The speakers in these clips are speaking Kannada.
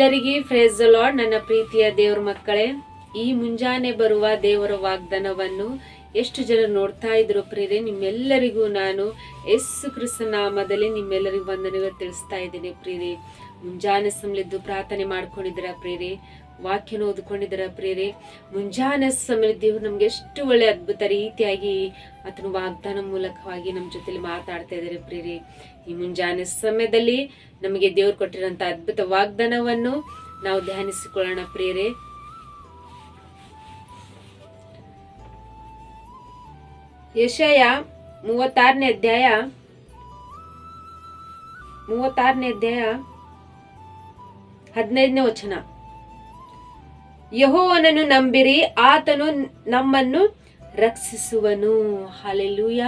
ಎಲ್ಲರಿಗೆ ಫ್ರೇಸ್ ಲಾರ್ಡ್ ನನ್ನ ಪ್ರೀತಿಯ ದೇವರ ಮಕ್ಕಳೇ, ಈ ಮುಂಜಾನೆ ಬರುವ ದೇವರ ವಾಗ್ದಾನವನ್ನು ಎಷ್ಟು ಜನ ನೋಡ್ತಾ ಇದ್ರು ಪ್ರೇರೆ ನಿಮ್ಮೆಲ್ಲರಿಗೂ ನಾನು ಯೇಸು ಕ್ರಿಸ್ತ ನಾಮದಲ್ಲಿ ನಿಮ್ಮೆಲ್ಲರಿಗೂ ವಂದನೆಗಳು ತಿಳಿಸ್ತಾ ಇದ್ದೀನಿ ಪ್ರೇರಿ ಮುಂಜಾನೆ ಸಮಲಿದ್ದು ಪ್ರಾರ್ಥನೆ ಮಾಡ್ಕೊಂಡಿದ್ದೀರಾ ಪ್ರೇರೆ ವಾಕ್ಯನ ಓದ್ಕೊಂಡಿದ್ದಾರೆ ಪ್ರೇರೆ ಮುಂಜಾನೆ ಸಮಯ ದೇವ್ರು ನಮ್ಗೆ ಎಷ್ಟು ಒಳ್ಳೆ ಅದ್ಭುತ ರೀತಿಯಾಗಿ ಆತನ ವಾಗ್ದಾನ ಮೂಲಕವಾಗಿ ನಮ್ಮ ಜೊತೆಲಿ ಮಾತಾಡ್ತಾ ಇದ್ದಾರೆ ಪ್ರೇರೆ ಈ ಮುಂಜಾನೆ ಸಮಯದಲ್ಲಿ ನಮಗೆ ದೇವ್ರು ಕೊಟ್ಟಿರೋಂಥ ಅದ್ಭುತ ವಾಗ್ದಾನವನ್ನು ನಾವು ಧ್ಯಾನಿಸಿಕೊಳ್ಳೋಣ ಪ್ರೇರೆ ಯಶಯ ಮೂವತ್ತಾರನೇ ಅಧ್ಯಾಯ ಮೂವತ್ತಾರನೇ ಅಧ್ಯಾಯ ಹದಿನೈದನೇ ವಚನ. ಯಹೋವನನ್ನು ನಂಬಿರಿ, ಆತನು ನಮ್ಮನ್ನು ರಕ್ಷಿಸುವನು. ಹಾಲೆಲೂಯ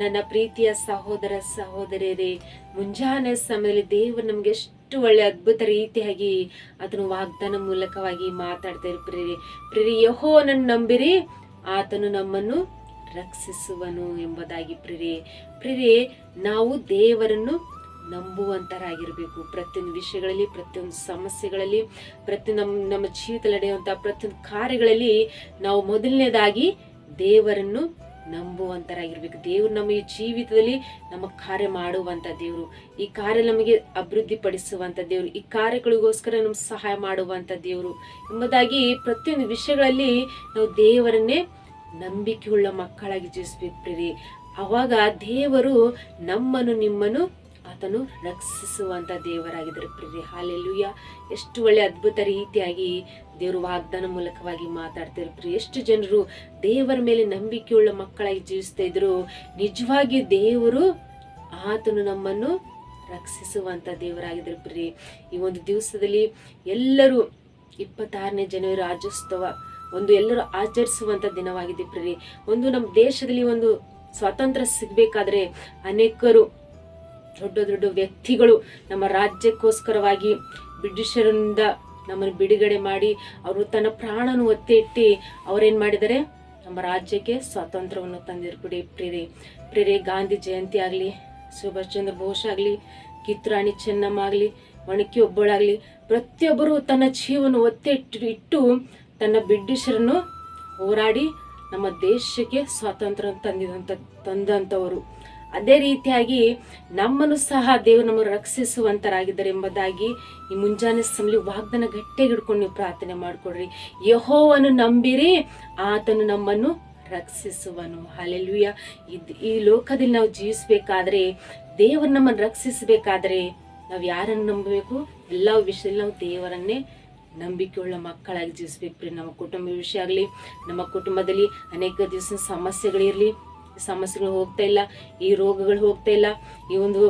ನನ್ನ ಪ್ರೀತಿಯ ಸಹೋದರ ಸಹೋದರಿಯರೇ ಮುಂಜಾನೆ ಸಮಯದಲ್ಲಿ ದೇವರು ನಮ್ಗೆ ಎಷ್ಟು ಒಳ್ಳೆ ಅದ್ಭುತ ರೀತಿಯಾಗಿ ಅದನ್ನು ವಾಗ್ದಾನ ಮೂಲಕವಾಗಿ ಮಾತಾಡ್ತಾ ಇರ್ತೀರಿ ಪ್ರಿರಿ ಯಹೋವನನ್ನು ನಂಬಿರಿ, ಆತನು ನಮ್ಮನ್ನು ರಕ್ಷಿಸುವನು ಎಂಬುದಾಗಿ ಪ್ರಿರಿ ಪ್ರಿರಿ ನಾವು ದೇವರನ್ನು ನಂಬುವಂತರಾಗಿರ್ಬೇಕು. ಪ್ರತಿಯೊಂದು ವಿಷಯಗಳಲ್ಲಿ, ಪ್ರತಿಯೊಂದು ಸಮಸ್ಯೆಗಳಲ್ಲಿ, ಪ್ರತಿ ನಮ್ಮ ನಮ್ಮ ಜೀವಿತದಲ್ಲಿ ನಡೆಯುವಂಥ ಪ್ರತಿಯೊಂದು ಕಾರ್ಯಗಳಲ್ಲಿ ನಾವು ಮೊದಲನೇದಾಗಿ ದೇವರನ್ನು ನಂಬುವಂತರಾಗಿರ್ಬೇಕು. ದೇವರು ನಮ್ಮ ಈ ಜೀವಿತದಲ್ಲಿ ನಮ್ಮ ಕಾರ್ಯ ಮಾಡುವಂಥ ದೇವರು. ಈ ಕಾರ್ಯ ನಮಗೆ ಅಭಿವೃದ್ಧಿ ಪಡಿಸುವಂಥ ದೇವರು. ಈ ಕಾರ್ಯಗಳಿಗೋಸ್ಕರ ನಮ್ಗೆ ಸಹಾಯ ಮಾಡುವಂಥ ದೇವರು ಎಂಬುದಾಗಿ ಪ್ರತಿಯೊಂದು ವಿಷಯಗಳಲ್ಲಿ ನಾವು ದೇವರನ್ನೇ ನಂಬಿಕೆಯುಳ್ಳ ಮಕ್ಕಳಾಗಿ ಜೀವಿಸ್ಬೇಕು ಪ್ರೇರಿ ಅವಾಗ ದೇವರು ನಮ್ಮನ್ನು, ನಿಮ್ಮನ್ನು ಆತನು ರಕ್ಷಿಸುವಂಥ ದೇವರಾಗಿದ್ದಾರೆ ಪ್ರೀತಿ ಹಾಲೆಲ್ಲುಯ್ಯ ಎಷ್ಟು ಒಳ್ಳೆ ಅದ್ಭುತ ರೀತಿಯಾಗಿ ದೇವರು ವಾಗ್ದಾನ ಮೂಲಕವಾಗಿ ಮಾತಾಡ್ತಾರೆ ಪ್ರಿಯ ಎಷ್ಟು ಜನರು ದೇವರ ಮೇಲೆ ನಂಬಿಕೆಯುಳ್ಳ ಮಕ್ಕಳಾಗಿ ಜೀವಿಸ್ತಾ ಇದ್ರು. ನಿಜವಾಗಿ ದೇವರು ಆತನು ನಮ್ಮನ್ನು ರಕ್ಷಿಸುವಂಥ ದೇವರಾಗಿದ್ದಾರೆ ಪ್ರಿ ಈ ಒಂದು ದಿವಸದಲ್ಲಿ ಎಲ್ಲರೂ ಇಪ್ಪತ್ತಾರನೇ ಜನವರಿ ರಾಜ್ಯೋತ್ಸವ, ಒಂದು ಎಲ್ಲರೂ ಆಚರಿಸುವಂಥ ದಿನವಾಗಿದೆ ಪ್ರಿ ಒಂದು ನಮ್ಮ ದೇಶದಲ್ಲಿ ಒಂದು ಸ್ವಾತಂತ್ರ್ಯ ಸಿಗಬೇಕಾದ್ರೆ ಅನೇಕರು ದೊಡ್ಡ ದೊಡ್ಡ ವ್ಯಕ್ತಿಗಳು ನಮ್ಮ ರಾಜ್ಯಕ್ಕೋಸ್ಕರವಾಗಿ ಬ್ರಿಟಿಷರಿಂದ ನಮ್ಮನ್ನು ಬಿಡುಗಡೆ ಮಾಡಿ ಅವರು ತನ್ನ ಪ್ರಾಣನ ಒತ್ತೆ ಇಟ್ಟು ಅವರೇನು ಮಾಡಿದ್ದಾರೆ? ನಮ್ಮ ರಾಜ್ಯಕ್ಕೆ ಸ್ವಾತಂತ್ರ್ಯವನ್ನು ತಂದಿರ್ಬಿಡಿ ಪ್ರೇರೆ ಪ್ರೇರೆ ಗಾಂಧಿ ಜಯಂತಿ ಆಗಲಿ ಸುಭಾಷ್ ಚಂದ್ರ ಬೋಸ್ ಆಗಲಿ ಕಿತ್ರಾಣಿ ಚೆನ್ನಮ್ಮ ಆಗಲಿ ಒಣಕಿ ಒಬ್ಬಳಾಗಲಿ ಪ್ರತಿಯೊಬ್ಬರು ತನ್ನ ಜೀವನ ಒತ್ತೆ ಇಟ್ಟು ಇಟ್ಟು ತನ್ನ ಬ್ರಿಟಿಷರನ್ನು ಹೋರಾಡಿ ನಮ್ಮ ದೇಶಕ್ಕೆ ಸ್ವಾತಂತ್ರ್ಯ ತಂದಿದಂಥ ತಂದಂಥವರು ಅದೇ ರೀತಿಯಾಗಿ ನಮ್ಮನ್ನು ಸಹ ದೇವರು ನಮ್ಮನ್ನು ರಕ್ಷಿಸುವಂತರಾಗಿದ್ದಾರೆ ಎಂಬುದಾಗಿ ಈ ಮುಂಜಾನೆ ಸಮಲಿ ವಾಗ್ದನ ಗಟ್ಟಿಯಾಗಿ ಹಿಡ್ಕೊಂಡು ನೀವು ಪ್ರಾರ್ಥನೆ ಮಾಡ್ಕೊಡ್ರಿ. ಯಹೋವನ್ನು ನಂಬಿರಿ, ಆತನು ನಮ್ಮನ್ನು ರಕ್ಷಿಸುವನು. ಹಾಲೆಲುಯ್ಯ ಇದು ಈ ಲೋಕದಲ್ಲಿ ನಾವು ಜೀವಿಸಬೇಕಾದ್ರೆ, ದೇವರು ನಮ್ಮನ್ನು ರಕ್ಷಿಸಬೇಕಾದ್ರೆ ನಾವು ಯಾರನ್ನು ನಂಬಬೇಕು? ಎಲ್ಲ ವಿಷಯದಲ್ಲಿ ನಾವು ದೇವರನ್ನೇ ನಂಬಿಕೆಯುಳ್ಳ ಮಕ್ಕಳಾಗಿ ಜೀವಿಸ್ಬೇಕು ನಮ್ಮ ಕುಟುಂಬ ವಿಷಯ ಆಗಲಿ, ನಮ್ಮ ಕುಟುಂಬದಲ್ಲಿ ಅನೇಕ ದಿವಸ ಸಮಸ್ಯೆಗಳಿರಲಿ ಸಮಸ್ಯೆಗಳು ಹೋಗ್ತಾ ಇಲ್ಲ, ಈ ರೋಗಗಳು ಹೋಗ್ತಾ ಇಲ್ಲ, ಈ ಒಂದು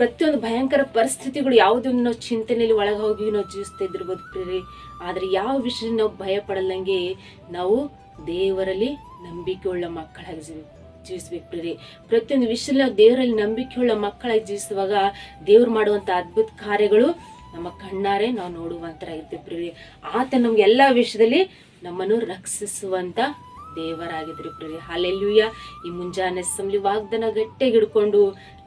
ಪ್ರತಿಯೊಂದು ಭಯಂಕರ ಪರಿಸ್ಥಿತಿಗಳು ಯಾವುದನ್ನು ನಾವು ಚಿಂತನೆಯಲ್ಲಿ ಒಳಗೆ ಹೋಗಿ ನಾವು ಜೀವಿಸ್ತಾ ಇದ್ದಿರ್ಬೋದು ಪ್ರೇರಿ ಆದರೆ ಯಾವ ವಿಷಯ ನಾವು ಭಯ ಪಡಲ್ಲಂಗೆ ನಾವು ದೇವರಲ್ಲಿ ನಂಬಿಕೆಯುಳ್ಳ ಮಕ್ಕಳಾಗಿ ಜೀವಿ, ಜೀವಿಸ್ಬೇಕು ಪ್ರೇರಿ ಪ್ರತಿಯೊಂದು ವಿಷಯದಲ್ಲಿ ನಾವು ದೇವರಲ್ಲಿ ನಂಬಿಕೆಯುಳ್ಳ ಮಕ್ಕಳಾಗಿ ಜೀವಿಸುವಾಗ ದೇವ್ರು ಮಾಡುವಂಥ ಅದ್ಭುತ ಕಾರ್ಯಗಳು ನಮ್ಮ ಕಣ್ಣಾರೆ ನಾವು ನೋಡುವಂತರಾಗಿರ್ತೀವಿ ಪ್ರೇರಿ ಆತ ನಮ್ಗೆ ಎಲ್ಲ ವಿಷಯದಲ್ಲಿ ನಮ್ಮನ್ನು ರಕ್ಷಿಸುವಂತ ದೇವರಾಗಿದ್ರಿ ಪ್ರೇರಿ ಹಾಲೆಲ್ಲೂಯ ಈ ಮುಂಜಾನೆ ಸಮಲಿ ವಾಗ್ದನ ಗಟ್ಟಿಗೆ ಹಿಡ್ಕೊಂಡು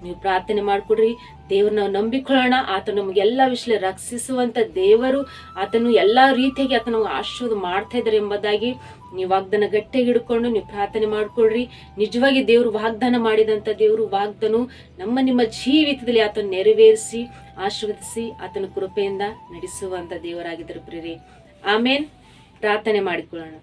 ನೀವು ಪ್ರಾರ್ಥನೆ ಮಾಡ್ಕೊಡ್ರಿ. ದೇವ್ರ ನಾವು ನಂಬಿಕೊಳ್ಳೋಣ. ಆತ ನಮ್ಗೆ ಎಲ್ಲ ವಿಷಯ ರಕ್ಷಿಸುವಂತ ದೇವರು. ಆತನು ಎಲ್ಲಾ ರೀತಿಯಾಗಿ ಆತ ಆಶೀರ್ವಾದ ಮಾಡ್ತಾ ಇದ್ದಾರೆ ಎಂಬುದಾಗಿ ನೀವು ವಾಗ್ದಾನ ಗಟ್ಟಿಯಾಗಿ ಹಿಡ್ಕೊಂಡು ನೀವು ಪ್ರಾರ್ಥನೆ ಮಾಡ್ಕೊಳ್ರಿ ನಿಜವಾಗಿ ದೇವರು ವಾಗ್ದಾನ ಮಾಡಿದಂತ ದೇವರು ವಾಗ್ದನು ನಮ್ಮ ನಿಮ್ಮ ಜೀವಿತದಲ್ಲಿ ಆತನ ನೆರವೇರಿಸಿ, ಆಶೀರ್ವದಿಸಿ, ಆತನ ಕೃಪೆಯಿಂದ ನಡೆಸುವಂತ ದೇವರಾಗಿದ್ದರು ಪ್ರೇರಿ ಆಮೇನ್ ಪ್ರಾರ್ಥನೆ ಮಾಡಿಕೊಳ್ಳೋಣ.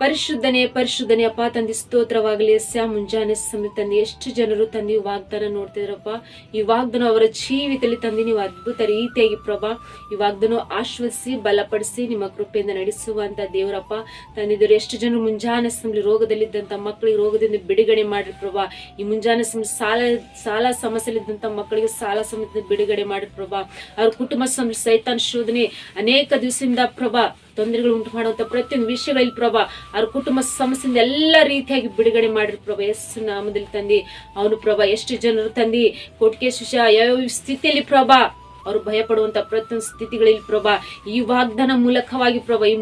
ಪರಿಶುದ್ಧನೇ ಪರಿಶುದ್ಧನೇ, ಅಪ್ಪ, ತಂದೆ, ಸ್ತೋತ್ರವಾಗಲಿ. ಸ್ಯಾ ಮುಂಜಾನೆ ಸಮಯ ತಂದೆ, ಎಷ್ಟು ಜನರು ತಂದೆ ವಾಗ್ದಾನ ನೋಡ್ತಿದ್ರಪ್ಪ. ಈ ವಾಗ್ದಾನ ಅವರ ಜೀವಿತದಲ್ಲಿ ತಂದೆ, ನೀವು ಅದ್ಭುತ ರೀತಿಯಾಗಿ ಪ್ರಭಾ, ಈ ವಾಗ್ದಾನ ಆಶ್ವಸಿಸಿ ಬಲಪಡಿಸಿ, ನಿಮ್ಮ ಕೃಪೆಯಿಂದ ನಡೆಸುವಂತ ದೇವರಪ್ಪ. ತಂದಿದ್ದರು ಎಷ್ಟು ಜನರು ಮುಂಜಾನೆ ಸಮಯ ರೋಗದಲ್ಲಿದ್ದಂಥ ಮಕ್ಕಳಿಗೆ ರೋಗದಿಂದ ಬಿಡುಗಡೆ ಮಾಡ್ರಿ ಪ್ರಭಾ. ಈ ಮುಂಜಾನೆ ಸಮಯ ಸಾಲ ಸಾಲ ಸಮಸ್ಯೆಲಿದ್ದಂಥ ಮಕ್ಕಳಿಗೆ ಸಾಲ ಸಮಯದಿಂದ ಬಿಡುಗಡೆ ಮಾಡ್ರಿ ಪ್ರಭಾ. ಅವ್ರ ಕುಟುಂಬ ಸಮಯ ಸೈತಾನ್ ಶೋಧನೆ ಅನೇಕ ದಿವಸದಿಂದ ಪ್ರಭಾ ತೊಂದರೆಗಳು ಉಂಟು ಮಾಡುವಂಥ ಪ್ರತಿಯೊಂದು ವಿಷಯಗಳಲ್ಲಿ ಪ್ರಭಾ, ಅವ್ರ ಕುಟುಂಬ ಸಮಸ್ಯೆಯಿಂದ ಎಲ್ಲ ರೀತಿಯಾಗಿ ಬಿಡುಗಡೆ ಮಾಡಿರೋ ಪ್ರಭಾ ಎಷ್ಟು ನಾಮದಲ್ಲಿ ತಂದಿ. ಅವನು ಪ್ರಭಾ, ಎಷ್ಟು ಜನರು ತಂದಿ? ಕೊಟ್ಟಿಗೆ ಶಿಶ ಯಾವ ಸ್ಥಿತಿಯಲ್ಲಿ ಪ್ರಭಾ? ಅವರು ಭಯ ಪಡುವಂತ ಪ್ರತಿಯೊಂದು ಸ್ಥಿತಿಗಳಲ್ಲಿ ಪ್ರಭಾ, ಈ ವಾಗ್ದಾನ ಮೂಲಕವಾಗಿ ಪ್ರಭಾ, ಈ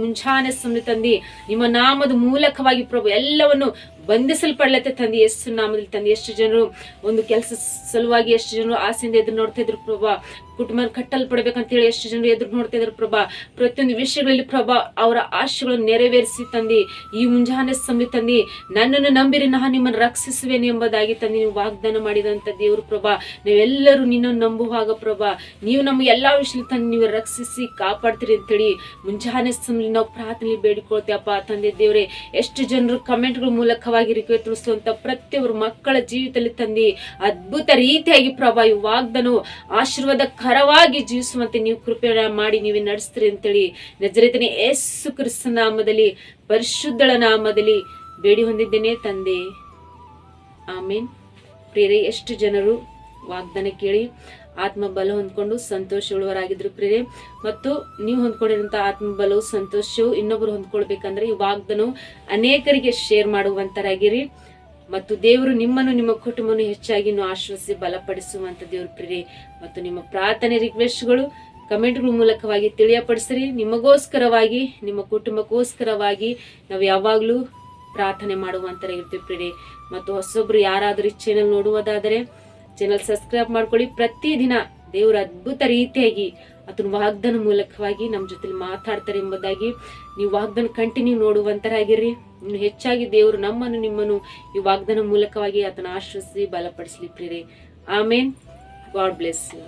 ಸಮಯ ತಂದಿ. ನಿಮ್ಮ ನಾಮದ ಮೂಲಕವಾಗಿ ಪ್ರಭಾ, ಎಲ್ಲವನ್ನು ಬಂಧಿಸಲ್ಪಡ್ಲತ್ತೆ ತಂದೆ ಎಷ್ಟು ನಾಮದಲ್ಲಿ ತಂದೆ. ಎಷ್ಟು ಜನರು ಒಂದು ಕೆಲಸ ಸಲುವಾಗಿ ಎಷ್ಟು ಜನರು ಆಸೆಯಿಂದ ಎದುರು ನೋಡ್ತಾ ಇದ್ರು ಪ್ರಭಾ ಕುಟುಂಬ ಕಟ್ಟಲ್ಪಡ್ಬೇಕಂತೇಳಿ ಎಷ್ಟು ಜನರು ಎದುರು ನೋಡ್ತಾ ಇದ್ರು ಪ್ರಭಾ. ಪ್ರತಿಯೊಂದು ವಿಷಯಗಳಲ್ಲಿ ಪ್ರಭಾ ಅವರ ಆಶೆಗಳನ್ನು ನೆರವೇರಿಸಿ ತಂದೆ, ಈ ಮುಂಜಾನೆ ಸಮಯ ತಂದೆ, ನನ್ನನ್ನು ನಂಬಿರಿ ನಾನು ನಿಮ್ಮನ್ನು ರಕ್ಷಿಸುವೆನು ಎಂಬುದಾಗಿ ತಂದೆ ನೀವು ವಾಗ್ದಾನ ಮಾಡಿದಂಥ ದೇವರು ಪ್ರಭಾ. ನೀವೆಲ್ಲರೂ ನಿನ್ನನ್ನು ನಂಬುವಾಗ ಪ್ರಭಾ, ನೀವು ನಮ್ಗೆ ಎಲ್ಲಾ ವಿಷಯ ತಂದೆ ನೀವು ರಕ್ಷಿಸಿ ಕಾಪಾಡ್ತೀರಿ ಅಂತೇಳಿ ಮುಂಜಾನೆ ಸಮಯ ನಾವು ಪ್ರಾರ್ಥನೆ ಬೇಡಿಕೊಳ್ತೇವಪ್ಪ ತಂದೆ ದೇವರೇ. ಎಷ್ಟು ಜನರು ಕಮೆಂಟ್ಗಳ ಮೂಲಕವಾಗಿ ರಿಕ್ವೆ ತಿಳಿಸುವಂತ ಪ್ರತಿಯೊಬ್ಬರು ಮಕ್ಕಳ ಜೀವಿತದಲ್ಲಿ ತಂದಿ ಅದ್ಭುತ ರೀತಿಯಾಗಿ ಪ್ರಭಾ ಈ ವಾಗ್ದನು ಆಶೀರ್ವಾದ ಕರವಾಗಿ ಜೀವಿಸುವಂತೆ ನೀವು ಕೃಪೆ ಮಾಡಿ ನೀವೇ ನಡೆಸ್ತೀರಿ ಅಂತೇಳಿ ನಜರೇತನೇ ಯೇಸು ಕ್ರಿಸ್ತ ನಾಮದಲ್ಲಿ, ಪರಿಶುದ್ಧಳ ನಾಮದಲ್ಲಿ ಬೇಡಿ ಹೊಂದಿದ್ದೇನೆ ತಂದೆ. ಆಮೇನ್. ಪ್ರೇರೆ ಎಷ್ಟು ಜನರು ವಾಗ್ದಾನ ಕೇಳಿ ಆತ್ಮ ಬಲ ಹೊಂದ್ಕೊಂಡು ಸಂತೋಷವುಳ್ಳವರಾಗಿದ್ರು ಪ್ರೇರೆ ಮತ್ತು ನೀವು ಹೊಂದ್ಕೊಂಡಿರುವಂತ ಆತ್ಮ ಬಲವು ಸಂತೋಷವು ಇನ್ನೊಬ್ರು ಹೊಂದ್ಕೊಳ್ಬೇಕಂದ್ರೆ ಈ ವಾಗ್ದಾನವು ಅನೇಕರಿಗೆ ಶೇರ್ ಮಾಡುವಂತರಾಗಿರಿ. ಮತ್ತು ದೇವರು ನಿಮ್ಮನ್ನು ನಿಮ್ಮ ಕುಟುಂಬವನ್ನು ಹೆಚ್ಚಾಗಿ ಆಶ್ವಾಸಿ ಬಲಪಡಿಸುವಂಥ ದೇವ್ರ ಪ್ರೇರೆ ಮತ್ತು ನಿಮ್ಮ ಪ್ರಾರ್ಥನೆ ರಿಕ್ವೆಸ್ಟ್ಗಳು ಕಮೆಂಟ್ಗಳ ಮೂಲಕವಾಗಿ ತಿಳಿಯಪಡಿಸ್ರಿ. ನಿಮಗೋಸ್ಕರವಾಗಿ, ನಿಮ್ಮ ಕುಟುಂಬಕ್ಕೋಸ್ಕರವಾಗಿ ನಾವು ಯಾವಾಗಲೂ ಪ್ರಾರ್ಥನೆ ಮಾಡುವಂತರ ಇರ್ತೀವಿ ಪ್ರೇರೆ ಮತ್ತು ಹೊಸೊಬ್ರು ಯಾರಾದರೂ ಈ ಚಾನೆಲ್ ನೋಡುವುದಾದರೆ ಚಾನೆಲ್ ಸಬ್ಸ್ಕ್ರೈಬ್ ಮಾಡ್ಕೊಳ್ಳಿ. ಪ್ರತಿದಿನ ದೇವರ ಅದ್ಭುತ ರೀತಿಯಾಗಿ ಅದನ್ನ ವಾಗ್ದಾನ ಮೂಲಕವಾಗಿ ನಮ್ಮ ಜೊತೆಲಿ ಮಾತಾಡ್ತಾರೆ ಎಂಬುದಾಗಿ ನೀವು ವಾಗ್ದಾನ ಕಂಟಿನ್ಯೂ ನೋಡುವಂತರಾಗಿರ್ರಿ. ಇನ್ನು ಹೆಚ್ಚಾಗಿ ದೇವರು ನಮ್ಮನ್ನು ನಿಮ್ಮನ್ನು ಈ ವಾಗ್ದಾನ ಮೂಲಕವಾಗಿ ಅದನ್ನು ಆಶ್ರಯಿಸಿ ಬಲಪಡಿಸಲಿ ಪ್ರೇರೆ ಆಮೇನ್ ಗಾಡ್ ಬ್ಲೆಸ್ ಯು